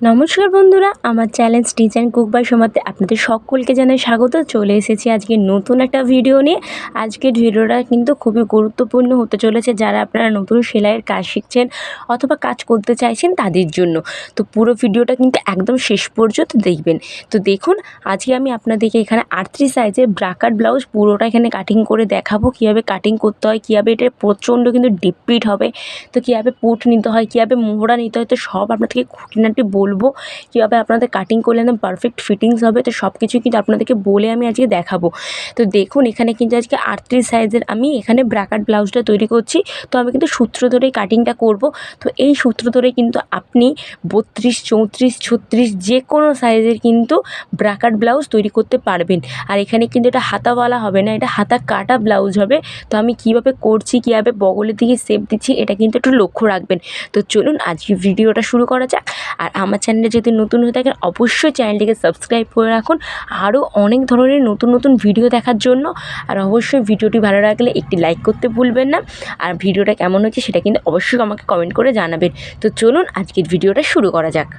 নমস্কার বন্ধুরা, আমার চ্যালেঞ্জ ডিজাইন কুক বাই সমাতে আপনাদের সকলকে জানাই স্বাগত। চলে এসেছি আজকে নতুন একটা ভিডিও নিয়ে। আজকের ভিডিওটা কিন্তু খুবই গুরুত্বপূর্ণ হতে চলেছে যারা আপনারা নতুন সেলাইয়ের কাজ শিখছেন অথবা কাজ করতে চাইছেন তাদের জন্য। তো পুরো ভিডিওটা কিন্তু একদম শেষ পর্যন্ত দেখবেন। তো দেখুন, আজকে আমি আপনাদেরকে এখানে আটত্রিশ সাইজের ব্রাকার ব্লাউজ পুরোটা এখানে কাটিং করে দেখাবো। কীভাবে কাটিং করতে হয়, কীভাবে এটা প্রচণ্ড কিন্তু ডিপিট হবে, তো কীভাবে পুট নিতে হয়, কীভাবে মোহরা নিতে হয়, তো সব আপনাদেরকে খুঁটিনাটি বলব কীভাবে আপনাদের কাটিং করলে একদম পারফেক্ট ফিটিংস হবে। তো সব কিছুই কিন্তু আপনাদেরকে বলে আমি আজকে দেখাবো। তো দেখুন, এখানে কিন্তু আজকে আটত্রিশ সাইজের আমি এখানে ব্রাকাট ব্লাউজটা তৈরি করছি। তো আমি কিন্তু সূত্র ধরেই কাটিংটা করব। তো এই সূত্র ধরে কিন্তু আপনি বত্রিশ, চৌত্রিশ, ছত্রিশ যে কোনো সাইজের কিন্তু ব্রাকাট ব্লাউজ তৈরি করতে পারবেন। আর এখানে কিন্তু এটা হাতাওয়ালা হবে না, এটা হাতা কাটা ব্লাউজ হবে। তো আমি কীভাবে করছি, কীভাবে বগলের দিকে সেপ দিচ্ছি, এটা কিন্তু একটু লক্ষ্য রাখবেন। তো চলুন আজকে ভিডিওটা শুরু করা যাক। আর আমার চ্যানেলে যদি নতুন হয়ে থাকেন, অবশ্যই চ্যানেলটিকে সাবস্ক্রাইব করে রাখুন। আরও অনেক ধরনের নতুন নতুন ভিডিও দেখার জন্য। আর অবশ্যই ভিডিওটি ভালো লাগলে একটি লাইক করতে ভুলবেন না। আর ভিডিওটা কেমন হচ্ছে সেটা কিন্তু অবশ্যই আমাকে কমেন্ট করে জানাবেন। তো চলুন, আজকের ভিডিওটা শুরু করা যাক।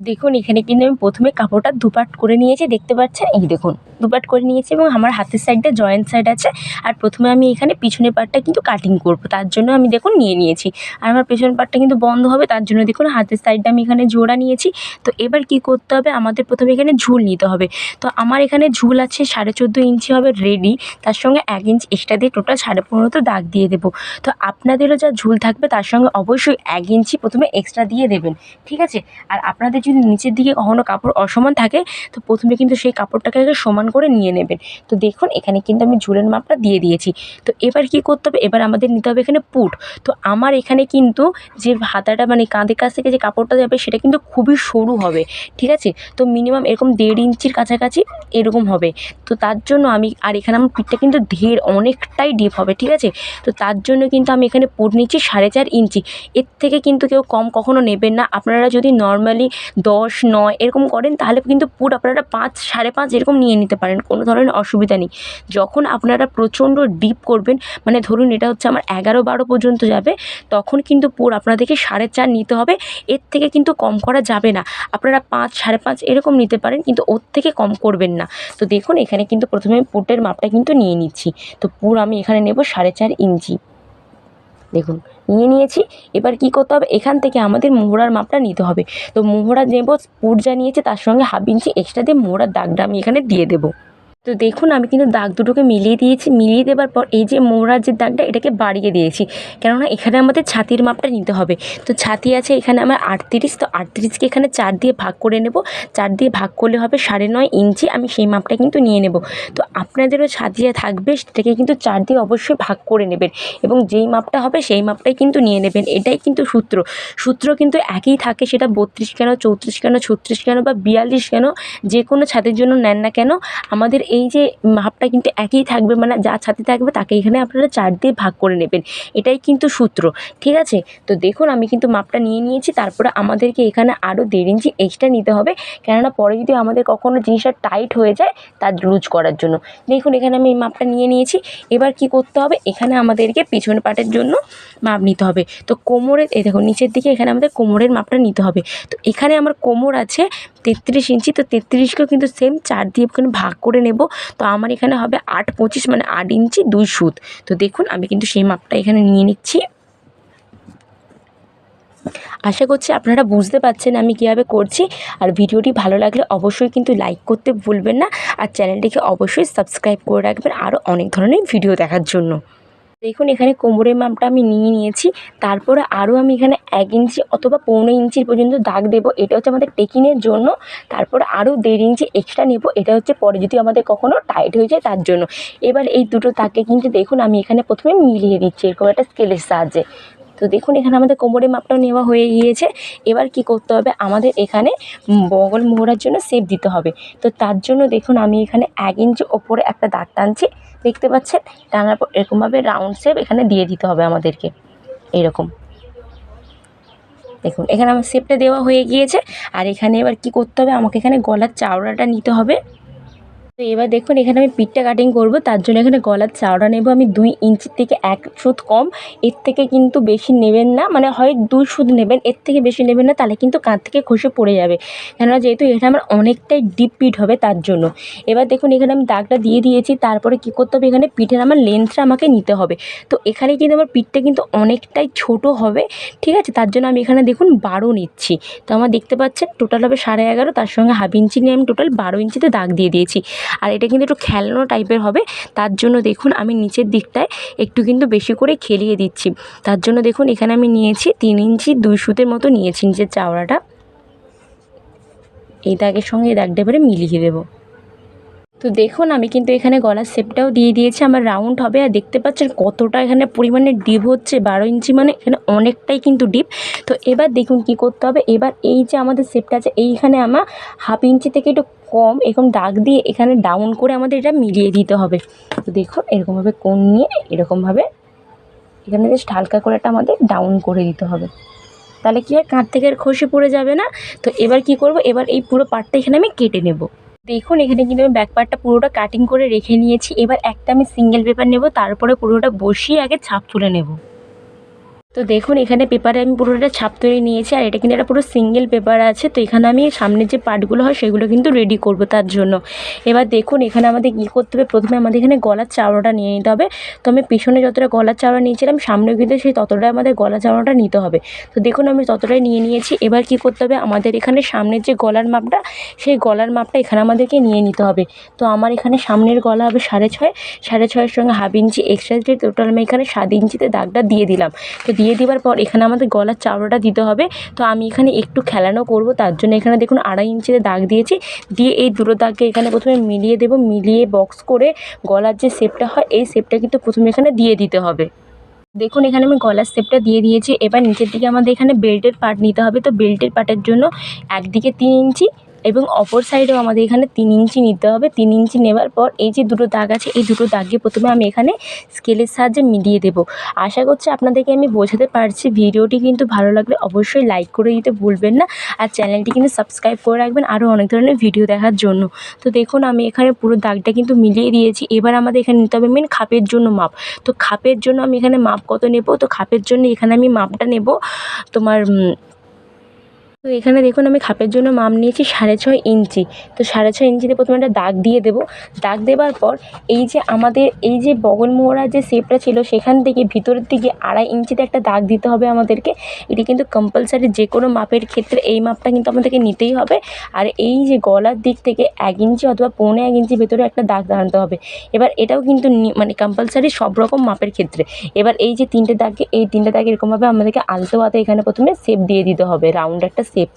দেখুন, এখানে কিন্তু আমি প্রথমে কাপড়টা দুপাট করে নিয়েছি, দেখতে পাচ্ছেন? এই দেখুন, দুপাট করে নিয়েছি এবং আমার হাতের সাইডটা জয়েন্ট সাইড আছে। আর প্রথমে আমি এখানে পিছনের পাটটা কিন্তু কাটিং করব, তার জন্য আমি দেখুন নিয়ে নিয়েছি। আর আমার পেছনের পাটটা কিন্তু বন্ধ হবে, তার জন্য দেখুন হাতের সাইডটা আমি এখানে জোড়া নিয়েছি। তো এবার কি করতে হবে? আমাদের প্রথমে এখানে ঝুল নিতে হবে। তো আমার এখানে ঝুল আছে সাড়ে চোদ্দ ইঞ্চি হবে রেডি তার সঙ্গে এক ইঞ্চ এক্সট্রা দিয়ে টোটাল সাড়ে পনেরোতে দাগ দিয়ে দেবো। তো আপনাদেরও যা ঝুল থাকবে, তার সঙ্গে অবশ্যই এক ইঞ্চি প্রথমে এক্সট্রা দিয়ে দেবেন, ঠিক আছে? আর আপনাদের যদি নিচের দিকে কখনও কাপড় অসমান থাকে, তো প্রথমে কিন্তু সেই কাপড়টাকে আগে সমান করে নিয়ে নেবেন। তো দেখুন, এখানে কিন্তু আমি ঝুলের মাপটা দিয়ে দিয়েছি। তো এবার কি করতে হবে? এবার আমাদের নিতে হবে এখানে পুট। তো আমার এখানে কিন্তু যে হাতাটা মানে কাঁধের কাছ থেকে যে কাপড়টা যাবে, সেটা কিন্তু খুবই সরু হবে। ঠিক আছে? তো মিনিমাম এরকম দেড় ইঞ্চির কাছাকাছি এরকম হবে। তো তার জন্য আমি, আর এখানে আমার পিঠটা কিন্তু ঢের অনেকটাই ডিপ হবে। ঠিক আছে? তো তার জন্য কিন্তু আমি এখানে পুট নিচ্ছি সাড়ে চার ইঞ্চি। এর থেকে কিন্তু কেউ কম কখনো নেবেন না। আপনারা যদি নর্মালি দশ, নয়, এরকম করেন, তাহলে কিন্তু পুট আপনারা পাঁচ, সাড়ে পাঁচ এরকম নিয়ে নিতে পারেন, কোনো ধরনের অসুবিধা নেই। যখন আপনারা প্রচণ্ড ডিপ করবেন মানে ধরুন এটা হচ্ছে আমার এগারো, বারো পর্যন্ত যাবে, তখন কিন্তু পুর আপনাদেরকে সাড়ে চার নিতে হবে, এর থেকে কিন্তু কম করা যাবে না। আপনারা পাঁচ, সাড়ে পাঁচ এরকম নিতে পারেন, কিন্তু ওর থেকে কম করবেন না। তো দেখুন, এখানে কিন্তু প্রথমে পুটের মাপটা কিন্তু নিয়ে নিচ্ছি। তো পুর আমি এখানে নেব সাড়ে চার ইঞ্চি। দেখুন নিয়ে নিয়েছি। এবার কি করতে হবে? এখান থেকে আমাদের মোহরার মাপটা নিতে হবে। তো মোহরা নেব পুরজা নিয়েছে তার সঙ্গে হাফ ইঞ্চি এক্সট্রা দিয়ে মোহরার দাগটা আমি এখানে দিয়ে দেবো। তো দেখুন, আমি কিন্তু দাগ দুটোকে মিলিয়ে দিয়েছি। মিলিয়ে দেওয়ার পর এই যে মোড়ার যে দাগটা, এটাকে বাড়িয়ে দিয়েছি। কেননা এখানে আমাদের ছাতির মাপটা নিতে হবে। তো ছাতি আছে এখানে আমার আটত্রিশ। তো আটত্রিশকে এখানে চার দিয়ে ভাগ করে নেব। চার দিয়ে ভাগ করলে হবে সাড়ে নয় ইঞ্চি। আমি সেই মাপটা কিন্তু নিয়ে নেব। তো আপনাদেরও ছাতি থাকবে, সেটাকে কিন্তু চার দিয়ে অবশ্যই ভাগ করে নেবেন এবং যেই মাপটা হবে, সেই মাপটাই কিন্তু নিয়ে নেবেন। এটাই কিন্তু সূত্র। সূত্র কিন্তু একই থাকে, সেটা বত্রিশ কেন, চৌত্রিশ কেন, ছত্রিশ কেন বা বিয়াল্লিশ কেন, যে কোনো ছাদের জন্য নেন না কেন, আমাদের এই যে মাপটা কিন্তু একই থাকবে মানে যা ছাতি থাকবে তাকে এখানে আপনারা চার দিয়ে ভাগ করে নেবেন। এটাই কিন্তু সূত্র, ঠিক আছে? তো দেখুন, আমি কিন্তু মাপটা নিয়ে নিয়েছি, তারপরে আমাদেরকে এখানে আরও দেড় ইঞ্চি এক্সট্রা নিতে হবে। কেননা পরে যদি আমাদের কখনও জিনিসটা টাইট হয়ে যায়, তার লুজ করার জন্য। দেখুন, এখানে আমি এই মাপটা নিয়ে নিয়েছি। এবার কি করতে হবে? এখানে আমাদেরকে পিছন পাটের জন্য মাপ নিতে হবে। তো কোমরের, এই দেখুন, নিচের দিকে এখানে আমাদের কোমরের মাপটা নিতে হবে। তো এখানে আমার কোমর আছে তেত্রিশ ইঞ্চি, তো তেত্রিশকেও কিন্তু সেম চার দিয়ে ওখানে ভাগ করে নেব। তো আমার এখানে হবে আট পঁচিশ মানে আট ইঞ্চি, দুই সুত। তো দেখুন, আমি কিন্তু সেই মাপটা এখানে নিয়ে নিচ্ছি। আশা করছি আপনারা বুঝতে পারছেন আমি কীভাবে করছি। আর ভিডিওটি ভালো লাগলে অবশ্যই কিন্তু লাইক করতে ভুলবেন না। আর চ্যানেলটিকে অবশ্যই সাবস্ক্রাইব করে রাখবেন। আরও অনেক ধরনের ভিডিও দেখার জন্য। দেখুন, এখানে কোমরের মাপটা আমি নিয়ে নিয়েছি। তারপরে আরও আমি এখানে এক ইঞ্চি অথবা পৌনে ইঞ্চির পর্যন্ত দাগ দেবো। এটা হচ্ছে আমাদের টেকিনের জন্য। তারপর আরও দেড় ইঞ্চি এক্সট্রা নেব। এটা হচ্ছে পরে যদি আমাদের কখনও টাইট হয়ে যায় তার জন্য। এবার এই দুটো তাকে কিন্তু দেখুন, আমি এখানে প্রথমে মিলিয়ে দিচ্ছি। এরকম একটা স্কেলের সাহায্যে। তো দেখুন, এখানে আমাদের কোমরের মাপটাও নেওয়া হয়ে গিয়েছে। এবার কি করতে হবে? আমাদের এখানে বগল মোহরার জন্য শেপ দিতে হবে। তো তার জন্য দেখুন, আমি এখানে এক ইঞ্চি ওপরে একটা দাগ টানছি। দেখতে পাচ্ছেন? টানার পর এরকমভাবে রাউন্ড শেপ এখানে দিয়ে দিতে হবে আমাদেরকে। এরকম। দেখুন, এখানে আমার শেপটা দেওয়া হয়ে গিয়েছে। আর এখানে এবার কি করতে হবে? আমাকে এখানে গলার চাওড়াটা নিতে হবে। তো এবার দেখুন, এখানে আমি পিঠটা কাটিং করব। তার জন্য এখানে গলার চাওড়া নেব। আমি দুই ইঞ্চির থেকে এক সুত কম। এর থেকে কিন্তু বেশি নেবেন না। মানে হয় দুই সুত নেবেন, এর থেকে বেশি নেবেন না। তাহলে কিন্তু কাঁধ থেকে খসে পড়ে যাবে। কেননা যেহেতু এটা আমার অনেকটাই ডিপ পিঠ হবে তার জন্য। এবার দেখুন, এখানে আমি দাগটা দিয়ে দিয়েছি। তারপরে কী করতে হবে? এখানে পিঠের আমার লেন্থটা আমাকে নিতে হবে। তো এখানে কিন্তু আমার পিঠটা কিন্তু অনেকটাই ছোট হবে। ঠিক আছে? তার জন্য আমি এখানে দেখুন, বারো নিচ্ছি। তো আমার দেখতে পাচ্ছেন টোটাল হবে সাড়ে এগারো। তার সঙ্গে হাফ ইঞ্চি নিয়ে আমি টোটাল বারো ইঞ্চিতে দাগ দিয়ে দিয়েছি। আর এটা কিন্তু একটু খেলানো টাইপের হবে। তার জন্য দেখুন আমি নিচের দিকটায় একটু কিন্তু বেশি করে খেলিয়ে দিচ্ছি। তার জন্য দেখুন এখানে আমি নিয়েছি তিন ইঞ্চি দুই সুতের মতো নিয়েছি নিচের চাওড়াটা। এই দাগের সঙ্গে এই দাগটা এবারে মিলিয়ে দেবো। তো দেখুন আমি কিন্তু এখানে গলার শেপটাও দিয়ে দিয়েছি, আমার রাউন্ড হবে। আর দেখতে পাচ্ছেন কতটা এখানে পরিমাণে ডিপ হচ্ছে, বারো ইঞ্চি মানে এখানে অনেকটাই কিন্তু ডিপ। তো এবার দেখুন কি করতে হবে, এবার এই যে আমাদের শেপটা আছে, এইখানে আমার হাফ ইঞ্চি থেকে একটু কম, এরকম দাগ দিয়ে এখানে ডাউন করে আমাদের এটা মিলিয়ে দিতে হবে। তো দেখুন এরকমভাবে কোণ নিয়ে এরকমভাবে এখানে জাস্ট হালকা করে এটা আমাদের ডাউন করে দিতে হবে। তাহলে কী হয়? কাঁধ থেকে আর খসে পড়ে যাবে না। তো এবার কি করব? এবার এই পুরো পার্টটা এখানে আমি কেটে নেব। দেখুন, এখানে কিন্তু আমি ব্যাক পার্টটা পুরোটা কাটিং করে রেখে নিয়েছি। এবার একটা আমি সিঙ্গেল পেপার নেব, তারপরে পুরোটা বসিয়ে আগে ছাপ তুলে নেব। তো দেখুন, এখানে পেপারে আমি পুরোটা ছাপ তৈরি নিয়েছি, আর এটা কিন্তু একটা পুরো সিঙ্গেল পেপার আছে। তো এখানে আমি সামনের যে পার্টগুলো হয়, সেগুলো কিন্তু রেডি করব তার জন্য। এবার দেখুন, এখানে আমাদের কী করতে হবে? প্রথমে আমাদের এখানে গলার চাওড়াটা নিয়ে নিতে হবে। তো আমি পিছনে যতটা গলার চাওড়া নিয়েছিলাম, সামনেও কিন্তু সেই ততটাই আমাদের গলা চাওড়াটা নিতে হবে। তো দেখুন, আমি ততটাই নিয়ে নিয়েছি। এবার কী করতে হবে? আমাদের এখানে সামনের যে গলার মাপটা, সেই গলার মাপটা এখানে আমাদেরকে নিয়ে নিতে হবে। তো আমার এখানে সামনের গলা হবে সাড়ে ছয়। সাড়ে ছয়ের সঙ্গে হাফ ইঞ্চি এক্সট্রা টোটাল আমি এখানে সাত ইঞ্চিতে দাগটা দিয়ে দিলাম। তো দিয়ে দেওয়ার পর এখানে আমাদের গলার চাওড়াটা দিতে হবে। তো আমি এখানে একটু খেলানো করব, তার জন্য এখানে দেখুন আড়াই ইঞ্চিতে দাগ দিয়েছি। দিয়ে এই দুটো দাগকে এখানে প্রথমে মিলিয়ে দেবো, মিলিয়ে বক্স করে গলার যে শেপটা হয়, এই শেপটা কিন্তু প্রথমে এখানে দিয়ে দিতে হবে। দেখুন এখানে আমি গলার শেপটা দিয়ে দিয়েছি। এবার নিচের দিকে আমাদের এখানে বেল্টের পার্ট নিতে হবে। তো বেল্টের পার্টের জন্য একদিকে তিন ইঞ্চি এবং অপর সাইডেও আমাদের এখানে তিন ইঞ্চি নিতে হবে। তিন ইঞ্চি নেবার পর এই যে দুটো দাগ আছে, এই দুটো দাগকে প্রথমে আমি এখানে স্কেলের সাহায্যে মিলিয়ে দেবো। আশা করছি আপনাদেরকে আমি বোঝাতে পারছি। ভিডিওটি কিন্তু ভালো লাগলে অবশ্যই লাইক করে দিতে ভুলবেন না আর চ্যানেলটি কিন্তু সাবস্ক্রাইব করে রাখবেন আরও অনেক ধরনের ভিডিও দেখার জন্য। তো দেখুন, আমি এখানে পুরো দাগটা কিন্তু মিলিয়ে দিয়েছি। এবার আমাদের এখানে নিতে হবে মেন খাপের জন্য মাপ। তো খাপের জন্য আমি এখানে মাপ কত নেব? তো খাপের জন্য এখানে আমি মাপটা নেব তোমার তো এখানে দেখুন আমি খাপের জন্য মাপ নিয়েছি সাড়ে ছয় ইঞ্চি। তো সাড়ে ছয় ইঞ্চিতে প্রথমে একটা দাগ দিয়ে দেবো। দাগ দেবার পর এই যে আমাদের, এই যে বগল মোড়া যে শেপটা ছিল সেখান থেকে ভিতরের দিকে আড়াই ইঞ্চিতে একটা দাগ দিতে হবে আমাদেরকে। এটি কিন্তু কম্পালসারি যে কোনো মাপের ক্ষেত্রে এই মাপটা কিন্তু আমাদেরকে নিতেই হবে। আর এই যে গলার দিক থেকে এক ইঞ্চি অথবা পৌনে এক ইঞ্চি ভেতরে একটা দাগ দাঁড়াতে হবে। এবার এটাও কিন্তু মানে কম্পালসারি সব রকম মাপের ক্ষেত্রে। এবার এই যে তিনটে দাগকে, এই তিনটে দাগ এরকমভাবে আমাদেরকে আলতো হাতে এখানে প্রথমে শেপ দিয়ে দিতে হবে। রাউন্ড একটা শেপ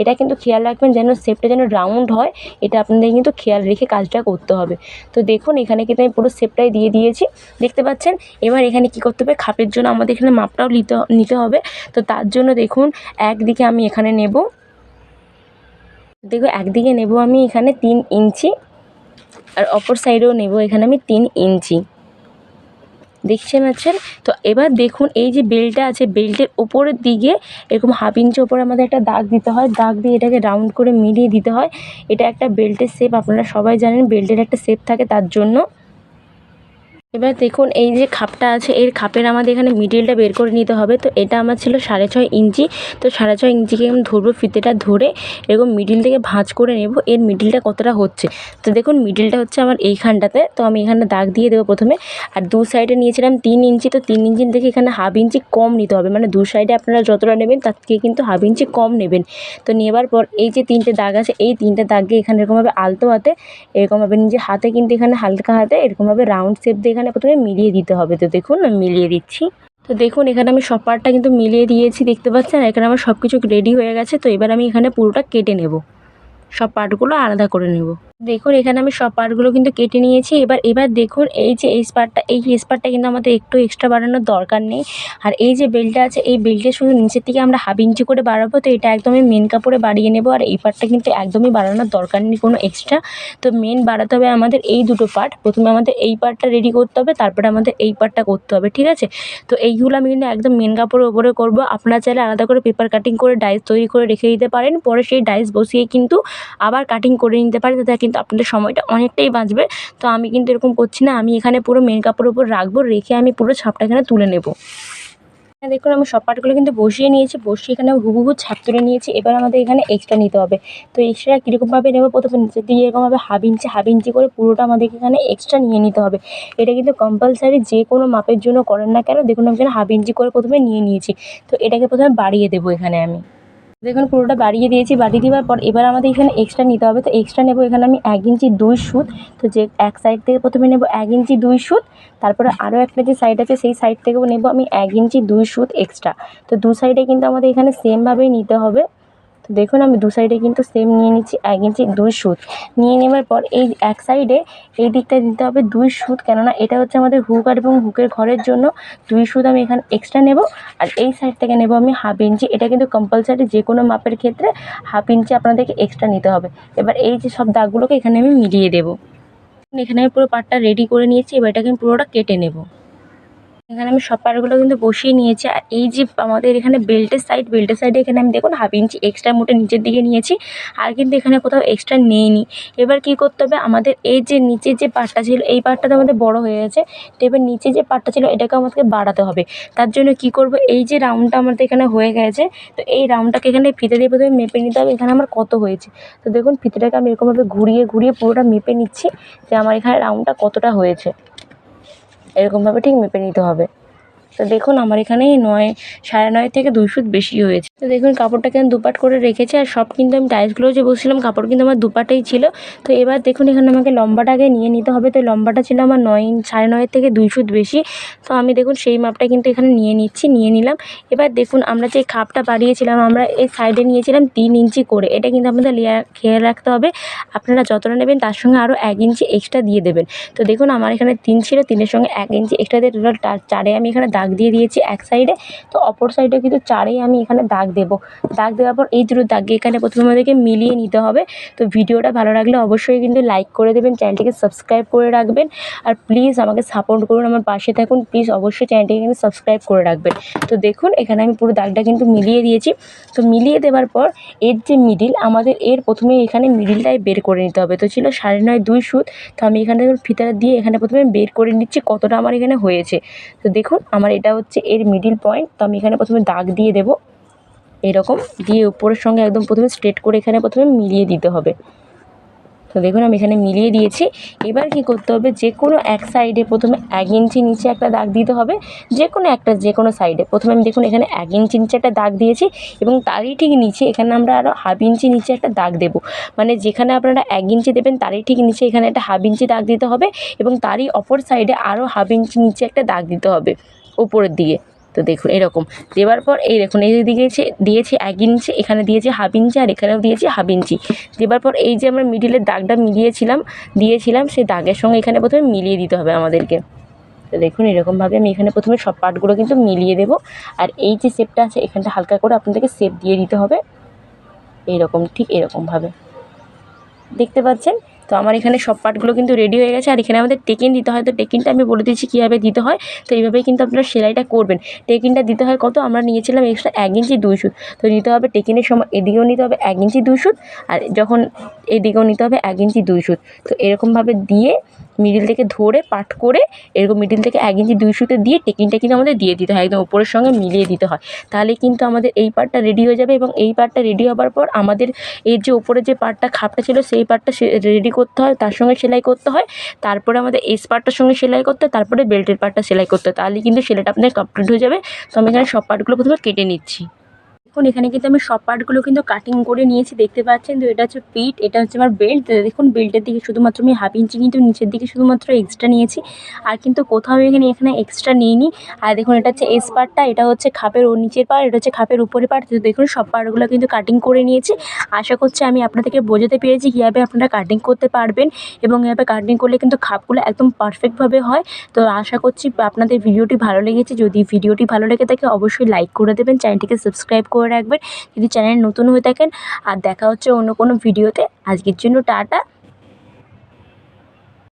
এটা কিন্তু খেয়াল রাখবেন যেন শেপটা যেন রাউন্ড হয়, এটা আপনাদের কিন্তু খেয়াল রেখে কাজটা করতে হবে। তো দেখুন, এখানে কিন্তু আমি পুরো শেপটাই দিয়ে দিয়েছি। দেখতে পাচ্ছেন? এবার এখানে কি করতে হবে? খাপের জন্য আমাদের এখানে মাপটাও নিতে নিতে হবে। তো তার জন্য দেখুন, একদিকে আমি এখানে নেব। দেখো একদিকে নেব আমি এখানে তিন ইঞ্চি, আর অপর সাইডেও নেব এখানে আমি তিন ইঞ্চি। দেখতে আছেন? তো এবার দেখুন, এই যে বেলটা আছে, বেল্টের ওপরের দিকে এরকম হাফ ইঞ্চি ওপরে আমাদের একটা দাগ দিতে হয়। দাগ দিয়ে এটাকে রাউন্ড করে মিলিয়ে দিতে হয়। এটা একটা বেল্টের শেপ আপনারা সবাই জানেন, বেল্টের একটা শেপ থাকে তার জন্য। এবার দেখুন, এই যে খাপটা আছে, এর খাপের আমাদের এখানে মিডিলটা বের করে নিতে হবে। তো এটা আমার ছিল সাড়ে ছয় ইঞ্চি। তো সাড়ে ছয় ইঞ্চিকে আমি ধরবো ফিতেটা ধরে, এরকম মিডিল থেকে ভাঁজ করে নেব। এর মিডিলটা কতটা হচ্ছে? তো দেখুন মিডিলটা হচ্ছে আমার এইখানটাতে। তো আমি এখানে দাগ দিয়ে দেবো প্রথমে। আর দু সাইডে নিয়েছিলাম তিন ইঞ্চি। তো তিন ইঞ্চি থেকে এখানে হাফ ইঞ্চি কম নিতে হবে। মানে দু সাইডে আপনারা যতটা নেবেন, তার থেকে কিন্তু হাফ ইঞ্চি কম নেবেন। তো নেবার পর এই যে তিনটে দাগ আছে, এই তিনটে দাগকে এখানে এরকমভাবে আলতো হাতে, এরকমভাবে নিজে হাতে কিন্তু এখানে হালকা হাতে, এরকমভাবে রাউন্ড শেপ দিয়ে এখানে প্রথমে মিলিয়ে দিতে হবে। তো দেখুন, আমি মিলিয়ে দিচ্ছি। তো দেখুন, এখানে আমি সব পার্টটা কিন্তু মিলিয়ে দিয়েছি, দেখতে পাচ্ছেন? এখানে আমার সব কিছু রেডি হয়ে গেছে। তো এবার আমি এখানে পুরোটা কেটে নেব। সব পার্টগুলো আলাদা করে নেব। দেখুন, এখানে আমি সব পার্টগুলো কিন্তু কেটে নিয়েছি। এবার এবার দেখুন, এই যে এই স্পার্টটা এই স্পার্টটা কিন্তু আমাদের একটু এক্সট্রা বাড়ানোর দরকার নেই। আর এই যে বেল্টটা আছে, এই বেল্টের শুধু নিচের থেকে আমরা হাফ ইঞ্চি করে বাড়াবো, তো এটা একদমই মেন কাপড়ে বাড়িয়ে নেব। আর এই পার্টটা কিন্তু একদমই বাড়ানোর দরকার নেই কোনো এক্সট্রা তো মেন বাড়াতে হবে আমাদের এই দুটো পার্ট প্রথমে আমাদের এই পার্টটা রেডি করতে হবে, তারপরে আমাদের এই পার্টটা করতে হবে, ঠিক আছে? তো এইগুলো আমি কিন্তু একদম মেন কাপড়ের ওপরে করব। আপনারা চাইলে আলাদা করে পেপার কাটিং করে ডাইস তৈরি করে রেখে দিতে পারেন। পরে সেই ডাইস বসিয়ে কিন্তু আবার কাটিং করে নিতে পারেন তাতে কিন্তু আপনাদের সময়টা অনেকটাই বাঁচবে। তো আমি কিন্তু এরকম করছি না, আমি এখানে পুরো মেন কাপড়ের উপর রাখব, রেখে আমি পুরো ছাপটা এখানে তুলে নেব। এখানে দেখুন, আমি সব পাটগুলো কিন্তু বসিয়ে নিয়েছি, বসিয়ে এখানে হুবহু ছাপ তুলে নিয়েছি, এবার আমাদের এখানে এক্সট্রা নিতে হবে। তো এক্সট্রা কীরকমভাবে নেব? প্রথমে নিচের দিকে এরকমভাবে হাফ ইঞ্চি হাফ ইঞ্চি করে পুরোটা আমাদেরকে এখানে এক্সট্রা নিয়ে নিতে হবে। এটা কিন্তু কম্পালসারি যে কোনো মাপের জন্য করেন না কেন, দেখুন, আমি এখানে হাফ ইঞ্চি করে প্রথমে নিয়ে নিয়েছি। তো এটাকে প্রথমে বাড়িয়ে দেবো এখানে আমি। দেখুন, পুরোটা বাড়িয়ে দিয়েছি, বাড়িয়ে দেওয়ার পর এবার আমাদের এখানে এক্সট্রা নিতে হবে। তো এক্সট্রা নেব এখানে আমি এক ইঞ্চি দুই সুত। তো যে এক সাইড থেকে প্রথমে নেব এক ইঞ্চি দুই সুত, তারপরে আরও একটা যে সাইড আছে, সেই সাইড থেকেও নেব আমি এক ইঞ্চি দুই সুত এক্সট্রা তো দু সাইডে কিন্তু আমাদের এখানে সেমভাবেই নিতে হবে। তো দেখুন, আমি দু সাইডে কিন্তু সেম নিয়ে নিচ্ছি, এক ইঞ্চি, দুই সুত। নিয়ে নেওয়ার পর এই এক সাইডে এই দিকটা দিতে হবে দুই সুত, কেননা এটা হচ্ছে আমাদের হুক আর এবং হুকের ঘরের জন্য দুই সুত আমি এখানে এক্সট্রা নেব। আর এই সাইড থেকে নেব আমি হাফ ইঞ্চি এটা কিন্তু কম্পালসারি যে কোনো মাপের ক্ষেত্রে হাফ ইঞ্চি আপনাদেরকে এক্সট্রা নিতে হবে। এবার এই যে সব দাগগুলোকে এখানে আমি মিলিয়ে দেবো। এখানে আমি পুরো পাটটা রেডি করে নিয়েছি, এবার এটাকে আমি পুরোটা কেটে নেব। এখানে আমি সব পাড়গুলো কিন্তু বসিয়ে নিয়েছি। আর এই যে আমাদের এখানে বেল্টের সাইড বেল্টের সাইডে এখানে আমি দেখুন হাফ ইঞ্চি এক্সট্রা মোটে নিচের দিকে নিয়েছি। আর কিন্তু এখানে কোথাও এক্সট্রা নেইনি। এবার কী করতে হবে? আমাদের এই যে নিচের যে পাটটা ছিল, এই পাটটা তো আমাদের বড় হয়ে গেছে। তো এবার নিচে যে পাটটা ছিল, এটাকে আমাদেরকে বাড়াতে হবে। তার জন্য কি করব? এই যে রাউন্ডটা আমাদের এখানে হয়ে গেছে, তো এই রাউন্ডটাকে এখানে ফিতে দিয়ে প্রথমে মেপে নিতে হবে, এখানে আমার কত হয়েছে। তো দেখুন ফিতেটাকে আমি এরকমভাবে ঘুরিয়ে ঘুরিয়ে পুরোটা মেপে নিচ্ছি যে আমার এখানে রাউন্ডটা কতটা হয়েছে। এরকমভাবে ঠিক মেপে নিতে হবে। তো দেখুন, আমার এখানে নয়, সাড়ে নয় থেকে দুই ফুট বেশি হয়েছে। তো দেখুন, কাপড়টাকে আমি দুপাট করে রেখেছি আর সব কিন্তু আমি টাইলসগুলো যে বসছিলাম, কাপড় কিন্তু আমার দুপাটেই ছিল। তো এবার দেখুন, এখানে আমাকে লম্বাটাকে নিয়ে নিতে হবে। তো লম্বাটা ছিল আমার নয় ইঞ্চ সাড়ে নয়ের থেকে দুই ফুট বেশি। তো আমি দেখুন, সেই মাপটা কিন্তু এখানে নিয়ে নিচ্ছি, নিয়ে নিলাম। এবার দেখুন, আমরা যে খাপটা বাড়িয়েছিলাম, আমরা এই সাইডে নিয়েছিলাম তিন ইঞ্চি করে। এটা কিন্তু আপনাদের লেয়ার খেয়াল রাখতে হবে। আপনারা যতটা নেবেন, তার সঙ্গে আরও এক ইঞ্চি এক্সট্রা দিয়ে দেবেন। তো দেখুন, আমার এখানে তিন ছিল, তিনের সঙ্গে এক ইঞ্চি এক্সট্রা দিয়ে টোটাল চারে আমি এখানে দাগ দিয়ে দিয়েছি এক সাইডে তো অপর সাইডে কিন্তু চারেই আমি এখানে দাগ দেবো। দাগ দেওয়ার পর এই দুটো দাগকে এখানে প্রথমে আমাদেরকে মিলিয়ে নিতে হবে। তো ভিডিওটা ভালো লাগলে অবশ্যই কিন্তু লাইক করে দেবেন চ্যানেলটিকে সাবস্ক্রাইব করে রাখবেন। আর প্লিজ আমাকে সাপোর্ট করুন আমার পাশে থাকুন। প্লিজ অবশ্যই চ্যানেলটিকে কিন্তু সাবস্ক্রাইব করে রাখবেন। তো দেখুন, এখানে আমি পুরো দাগটা কিন্তু মিলিয়ে দিয়েছি। তো মিলিয়ে দেওয়ার পর এর যে মিডিল আমাদের এর প্রথমে এখানে মিডিলটাই বের করে নিতে হবে। তো ছিল সাড়ে নয় দুই সুত। তো আমি এখানে ফিতাটা দিয়ে এখানে প্রথমে বের করে নিচ্ছি কতটা আমার এখানে হয়েছে। তো দেখুন, আমার এটা হচ্ছে এর মিডিল পয়েন্ট তো আমি এখানে প্রথমে দাগ দিয়ে দেবো। এরকম দিয়ে উপরের সঙ্গে একদম প্রথমে স্ট্রেট করে এখানে প্রথমে মিলিয়ে দিতে হবে। তো দেখুন, আমি এখানে মিলিয়ে দিয়েছি। এবার কি করতে হবে? যে কোনো এক সাইডে প্রথমে এক ইঞ্চি নিচে একটা দাগ দিতে হবে। যে কোনো একটা যে কোনো সাইডে প্রথমে আমি দেখুন, এখানে এক ইঞ্চি নিচে একটা দাগ দিয়েছি এবং তারই ঠিক নিচে এখানে আমরা আরও হাফ ইঞ্চি নিচে একটা দাগ দেবো। মানে যেখানে আপনারা এক ইঞ্চি দেবেন, তারই ঠিক নিচে এখানে একটা হাফ ইঞ্চি দাগ দিতে হবে এবং তারই অপর সাইডে আরও হাফ ইঞ্চি নিচে একটা দাগ দিতে হবে। উপরের দিকে। তো দেখুন, এরকম। দেওয়ার পর এই দেখুন, এই দিয়েছি দিয়েছি এক ইঞ্চি, এখানে দিয়েছি হাফ ইঞ্চি, আর এখানেও দিয়েছি হাফ ইঞ্চি। দেওয়ার পর এই যে আমরা মিডিলের দাগটা মিলিয়েছিলাম, দিয়েছিলাম, সেই দাগের সঙ্গে এখানে প্রথমে মিলিয়ে দিতে হবে আমাদেরকে। তো দেখুন, এরকমভাবে আমি এখানে প্রথমে সব পার্টগুলো কিন্তু মিলিয়ে দেবো। আর এই যে শেপটা আছে, এখানটা হালকা করে আপনাদেরকে শেপ দিয়ে দিতে হবে। এইরকম, ঠিক এরকমভাবে। দেখতে পাচ্ছেন? তো আমার এখানে সব পার্টগুলো কিন্তু রেডি হয়ে গেছে। আর এখানে আমাদের টেকিন দিতে হয়। তো টেকিনটা আমি বলে দিচ্ছি কীভাবে দিতে হয়। তো এইভাবেই কিন্তু আপনারা সেলাইটা করবেন। টেকিনটা দিতে হয় কত? আমরা নিয়েছিলাম এক্সট্রা এক ইঞ্চি দুই সুত। তো নিতে হবে টেকিনের সময় এদিকেও নিতে হবে এক ইঞ্চি দুই সুত। আর যখন এদিকেও নিতে হবে এক ইঞ্চি দুই সুত। তো এরকমভাবে দিয়ে মিডিল থেকে ধরে পাট করে এরকম মিডিল থেকে এক ইঞ্চি দুই সুতে দিয়ে টেকিনটা কিন্তু আমাদের দিয়ে দিতে হয়, একদম উপরের সঙ্গে মিলিয়ে দিতে হয়। তাহলে কিন্তু আমাদের এই পার্টটা রেডি হয়ে যাবে এবং এই পার্টটা রেডি হবার পর আমাদের এর যে উপরে যে পার্টটা খাপটা ছিল সেই পার্টটা রেডি করতে হয়, তার সঙ্গে সেলাই করতে হয়। তারপরে আমাদের এস পার্টটার সঙ্গে সেলাই করতে হয়, তারপরে বেল্টের পাটটা সেলাই করতে হয়। তাহলে কিন্তু সেলাইটা আপনার কমপ্লিট হয়ে যাবে। তো আমি এখানে সব পার্টগুলো প্রথমে কেটে নিচ্ছি। দেখুন, এখানে কিন্তু আমি সব পার্টগুলো কিন্তু কাটিং করে নিয়েছি, দেখতে পাচ্ছেন? তো এটা হচ্ছে পিঠ এটা হচ্ছে আমার বেল্ট দেখুন বেল্টের দিকে শুধুমাত্র আমি হাফ ইঞ্চি কিন্তু নিচের দিকে শুধুমাত্র এক্সট্রা নিয়েছি। আর কিন্তু কোথাও এখানে এখানে এক্সট্রা নিইনি। আর দেখুন, এটা হচ্ছে এস পার্টটা এটা হচ্ছে খাপের ও নিচের পার্ট এটা হচ্ছে খাপের উপরের পার্ট দেখুন সব পার্টগুলো কিন্তু কাটিং করে নিয়েছি। আশা করছি আমি আপনাদেরকে বোঝাতে পেরেছি কীভাবে আপনারা কাটিং করতে পারবেন এবং এভাবে কাটিং করলে কিন্তু খাপগুলো একদম পারফেক্টভাবে হয়। তো আশা করছি আপনাদের ভিডিওটি ভালো লেগেছে। যদি ভিডিওটি ভালো লেগে থাকে, অবশ্যই লাইক করে দেবেন। চ্যানেলটিকে সাবস্ক্রাইব করে রাখবেন। যদি চ্যানেল নতুন হয়ে থাকেন, আর দেখা হচ্ছে অন্য কোনো ভিডিওতে, আজকের জন্য টাটা।